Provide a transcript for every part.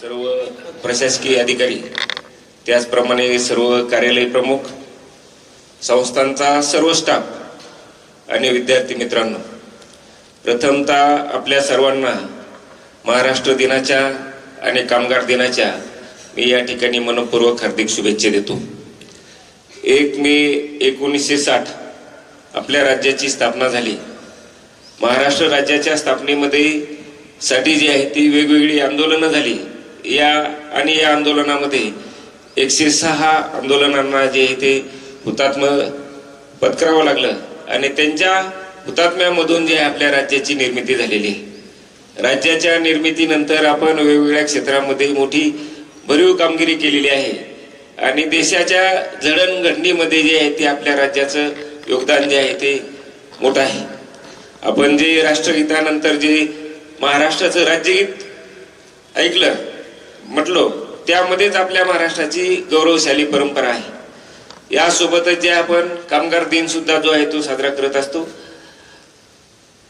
सर्व प्रशासकीय अधिकारी त्याचप्रमाणे सर्व कार्यालय प्रमुख संस्थांचा सर्व स्टाफ आणि विद्यार्थी मित्रांनो प्रथमतः आपल्या सर्वांना महाराष्ट्र दिनाच्या आणि कामगार दिनाच्या मी या ठिकाणी मनपूर्वक हार्दिक शुभेच्छा देतो. एक मे एकोणीसशे साठ आपल्या राज्याची स्थापना झाली. महाराष्ट्र राज्याच्या स्थापनेमध्ये साठी जी आहे ती वेगवेगळी आंदोलनं झाली. या आणि या आंदोलनामध्ये एकशे सहा आंदोलनांना जे आहे ते हुतात्म पत्करावं लागलं आणि त्यांच्या हुतात्म्यामधून जे आहे आपल्या राज्याची निर्मिती झालेली. आहे राज्याच्या निर्मितीनंतर आपण वेगवेगळ्या क्षेत्रामध्ये मोठी भरीव कामगिरी केलेली आहे. आणि देशाच्या जडणघडणीमध्ये जे आहे ते आपल्या राज्याचं योगदान जे आहे ते मोठं आहे. आपण जे राष्ट्रगीतानंतर जे महाराष्ट्राचं राज्यगीत ऐकलं म्हटलो त्यामध्येच आपल्या महाराष्ट्राची गौरवशाली परंपरा आहे. यासोबतच जे आपण कामगार दिन सुद्धा जो आहे तो साजरा करत असतो.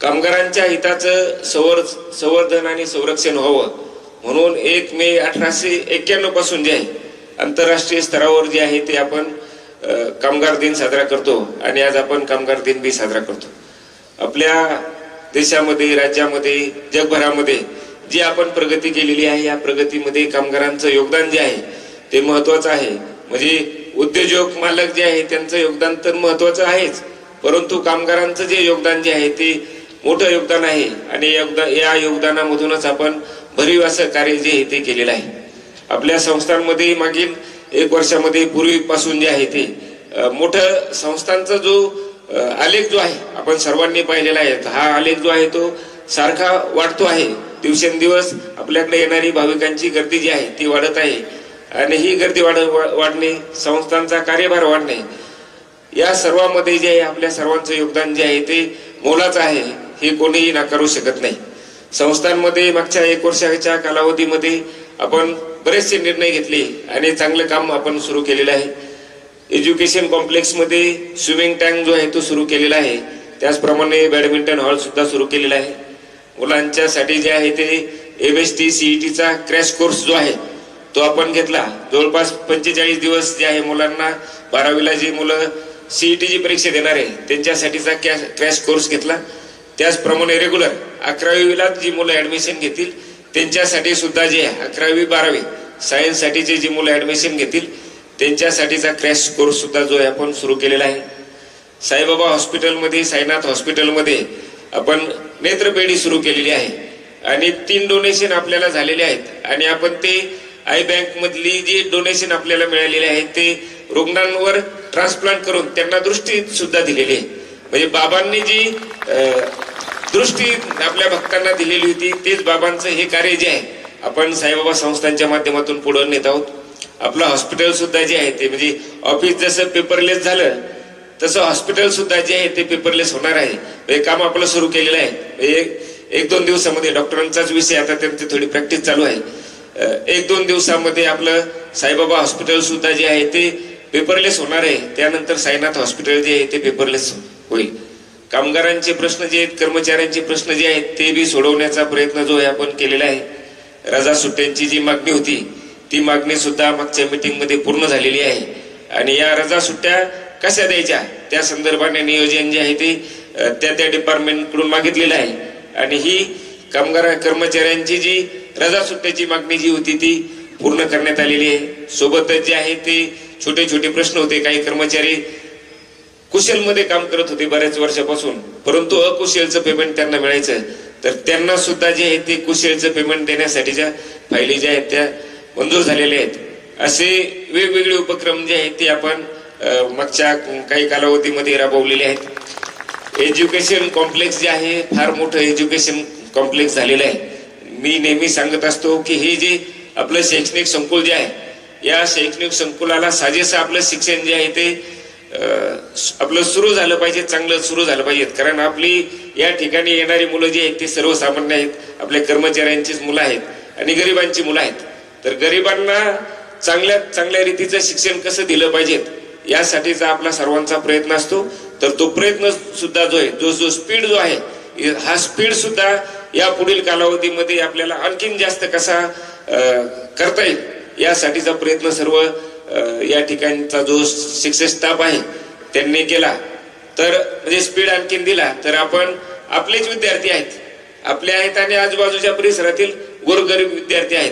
कामगारांच्या हिताचं संवर संवर्धन आणि संरक्षण व्हावं म्हणून एक मे अठराशे एक्क्याण्णवपासून जे आहे आंतरराष्ट्रीय स्तरावर जे आहे ते आपण कामगार दिन साजरा करतो आणि आज आपण कामगार दिन बी साजरा करतो. आपल्या देशामध्ये राज्यामध्ये जगभरामध्ये जी आपण प्रगती केलेली आहे या प्रगतीमध्ये कामगारांचं योगदान जे आहे ते महत्वाचं आहे. म्हणजे उद्योजक मालक जे आहे त्यांचं योगदान तर महत्वाचं आहेच. परंतु कामगारांचं जे योगदान जे आहे ते मोठं योगदान आहे. आणि योगदान या योगदानामधूनच आपण भरीव असं कार्य जे आहे ते केलेलं आहे. आपल्या संस्थांमध्ये मागील एक वर्षामध्ये पूर्वीपासून जे आहे ते मोठं संस्थांचा जो आलेख जो आहे आपण सर्वांनी पाहिलेला आहे हा आलेख जो आहे तो सारखा वाढतो आहे. दिवसेंदिवस आपल्याकडे येणारी भाविकांची गर्दी जी आहे ती वाढत आहे. आणि ही गर्दी वाढ वाढणे संस्थांचा कार्यभार वाढणे या सर्वांमध्ये जे आहे आपल्या सर्वांचं योगदान जे आहे ते मोलाचं आहे हे कोणीही नाकारू शकत नाही. संस्थांमध्ये मागच्या एक वर्षाच्या कालावधीमध्ये आपण बरेचसे निर्णय घेतले आणि चांगलं काम आपण सुरू केलेलं आहे. एज्युकेशन कॉम्प्लेक्समध्ये स्विमिंग टँक जो आहे तो सुरू केलेला आहे. त्याचप्रमाणे बॅडमिंटन हॉलसुद्धा सुरू केलेला आहे. मुलांच्यासाठी जे आहे ते एम एस टी सीईटीचा क्रॅश कोर्स जो आहे तो आपण घेतला. जवळपास पंचेचाळीस दिवस जे आहे मुलांना बारावीला जी मुलं सीईटीची परीक्षा देणार आहे त्यांच्यासाठीचा कॅश क्रॅश कोर्स घेतला. त्याचप्रमाणे रेग्युलर अकरावीला जी मुलं ॲडमिशन घेतील त्यांच्यासाठी सुद्धा जे अकरावी बारावी सायन्ससाठीचे जी मुलं ॲडमिशन घेतील त्यांच्यासाठीचा क्रॅश कोर्स सुद्धा जो आहे आपण सुरू केलेला आहे. साईबाबा हॉस्पिटलमध्ये साईनाथ हॉस्पिटलमध्ये आपण नेत्रपेढी सुरू केलेली आहे. आणि तीन डोनेशन आपल्याला झालेले आहेत. आणि आपण ते आय बँकमधली जी डोनेशन आपल्याला मिळालेले आहेत ते रुग्णांवर ट्रान्सप्लांट करून त्यांना दृष्टी सुद्धा दिलेली आहे. म्हणजे बाबांनी जी दृष्टी आपल्या भक्तांना दिलेली होती तेच बाबांचं हे कार्य जे आहे आपण साईबाबा संस्थांच्या माध्यमातून पुढे नेत आहोत. आपलं हॉस्पिटल सुद्धा जे आहे ते म्हणजे ऑफिस जसं पेपरलेस झालं तसं हॉस्पिटल सुद्धा जे आहे ते पेपरलेस होणार आहे. हे काम आपलं सुरू केलेलं आहे. एक एक दोन दिवसामध्ये डॉक्टरांचाच विषय आता त्यांची थोडी प्रॅक्टिस चालू आहे. एक दोन दिवसामध्ये आपलं साईबाबा हॉस्पिटल सुद्धा जे आहे ते पेपरलेस होणार आहे. त्यानंतर साईनाथ हॉस्पिटल जे आहे ते पेपरलेस होईल. कामगारांचे प्रश्न जे आहेत कर्मचाऱ्यांचे प्रश्न जे आहेत ते बी सोडवण्याचा प्रयत्न जो आहे आपण केलेला आहे. रजा सुट्ट्यांची जी मागणी होती ती मागणी सुद्धा मागच्या मीटिंगमध्ये पूर्ण झालेली आहे. आणि या रजा सुट्ट्या कशा द्यायच्या? त्या संदर्भाने नियोजन जे आहे ते त्या त्या डिपार्टमेंटकडून मागितलेलं आहे. आणि ही कामगार कर्मचाऱ्यांची जी रजा सुट्ट्याची मागणी जी होती ती पूर्ण करण्यात आलेली आहे. सोबतच जे आहे ते छोटे छोटे प्रश्न होते. काही कर्मचारी कुशलमध्ये काम करत होते बऱ्याच वर्षापासून. परंतु अकुशलचं पेमेंट त्यांना मिळायचं. तर त्यांना सुद्धा जे आहे ते कुशलचं पेमेंट देण्यासाठीच्या फायली ज्या आहेत त्या मंजूर झालेल्या आहेत. असे वेगवेगळे उपक्रम जे आहेत ते आपण मागच्या काही कालावधीमध्ये राबवलेले आहेत. एज्युकेशन कॉम्प्लेक्स जे आहे फार मोठं एज्युकेशन कॉम्प्लेक्स झालेलं आहे. मी नेहमी सांगत असतो की हे जे आपलं शैक्षणिक संकुल जे आहे या शैक्षणिक संकुलाला साजेसं आपलं शिक्षण जे आहे ते आपलं सुरू झालं पाहिजे चांगलं सुरू झालं पाहिजे. कारण आपली या ठिकाणी येणारी मुलं जी आहेत ती सर्वसामान्य आहेत. आपल्या कर्मचाऱ्यांचीच मुलं आहेत आणि गरिबांची मुलं आहेत. तर गरिबांना चांगल्या चांगल्या रीतीचं शिक्षण कसं दिलं पाहिजेत यासाठीचा आपला सर्वांचा प्रयत्न असतो. तर तो प्रयत्न सुद्धा जो आहे जो जो स्पीड जो आहे हा स्पीड सुद्धा या पुढील कालावधीमध्ये आपल्याला आणखीन जास्त कसा करता येईल यासाठीचा प्रयत्न सर्व या ठिकाणचा जो शिक्षक स्टाफ आहे त्यांनी केला. तर म्हणजे स्पीड आणखीन दिला. तर आपण आपलेच विद्यार्थी आहेत. आपले आहेत आणि आजूबाजूच्या परिसरातील गोरगरीब विद्यार्थी आहेत.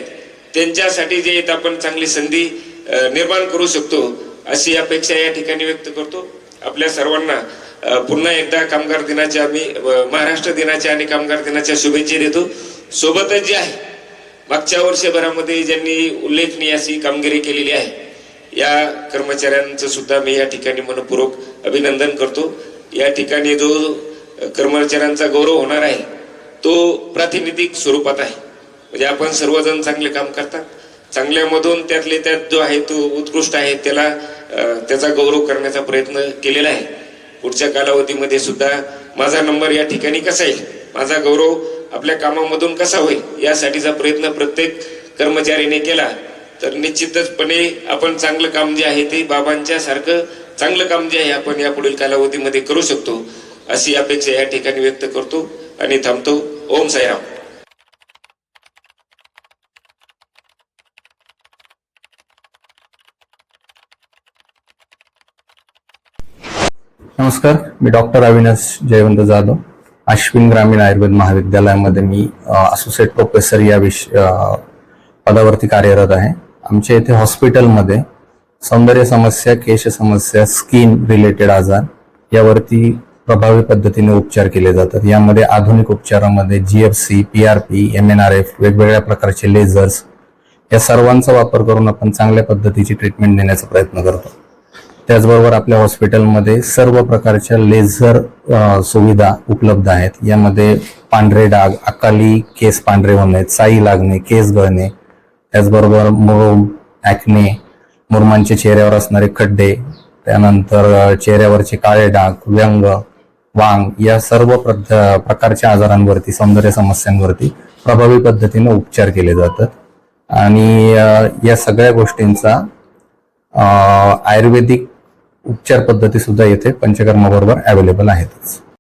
त्यांच्यासाठी जे आहेत आपण चांगली संधी निर्माण करू शकतो अशी अपेक्षा या ठिकाणी व्यक्त करतो. आपल्या सर्वांना पुन्हा एकदा कामगार दिनाच्या मी महाराष्ट्र दिनाच्या आणि कामगार दिनाच्या शुभेच्छा देतो. सोबतच जे आहे मागच्या वर्षभरामध्ये ज्यांनी उल्लेखनीय अशी कामगिरी केलेली आहे या कर्मचाऱ्यांचं सुद्धा मी या ठिकाणी मनपूर्वक अभिनंदन करतो. या ठिकाणी जो कर्मचाऱ्यांचा गौरव होणार आहे तो प्रातिनिधिक स्वरूपात आहे. म्हणजे आपण सर्वजण चांगले काम करतात. चांगल्यामधून त्यातले त्यात जो आहे तो उत्कृष्ट आहे त्याला त्याचा गौरव करण्याचा प्रयत्न केलेला आहे. पुढच्या कालावधीमध्ये सुद्धा माझा नंबर या ठिकाणी कसा येईल माझा गौरव आपल्या कामामधून कसा होईल यासाठीचा प्रयत्न प्रत्येक कर्मचारीने केला. तर निश्चितचपणे आपण चांगलं काम जे आहे ते बाबांच्या सारखं चांगलं काम जे आहे आपण या पुढील कालावधीमध्ये करू शकतो अशी अपेक्षा या ठिकाणी व्यक्त करतो आणि थांबतो. ओम साईराम. नमस्कार मी डॉक्टर अविनाश जयवंत जाधव. अश्विन ग्रामीण आयुर्वेद महाविद्यालयामध्ये मी असोसिएट प्रोफेसर या विष पदावरती कार्यरत आहे. आमच्या इथे हॉस्पिटलमध्ये सौंदर्य समस्या केश समस्या स्किन रिलेटेड आजार यावरती प्रभावी पद्धतीने उपचार केले जातात. यामध्ये आधुनिक उपचारामध्ये G F C P R P M N R F वेगवेगळ्या प्रकारचे लेझर्स या सर्वांचा वापर करून आपण चांगल्या पद्धतीची ट्रीटमेंट देण्याचा प्रयत्न करतो. त्याचबरोबर आपल्या हॉस्पिटलमध्ये सर्व प्रकारच्या लेझर सुविधा उपलब्ध आहेत. यामध्ये पांढरे डाग अकाली केस पांढरे होणे चाई लागणे केस गळणे त्याचबरोबर मुरुम ॲक्ने मुरमांच्या चेहऱ्यावर असणारे खड्डे त्यानंतर चेहऱ्यावरचे काळे डाग व्यंग वांग या सर्व प्रद- प्रकारच्या आजारांवरती सौंदर्य समस्यांवरती प्रभावी पद्धतीने उपचार केले जातात. आणि या सगळ्या गोष्टींचा आयुर्वेदिक उपचार पद्धती सुद्धा येथे पंचकर्माबरोबर अवेलेबल आहेतच.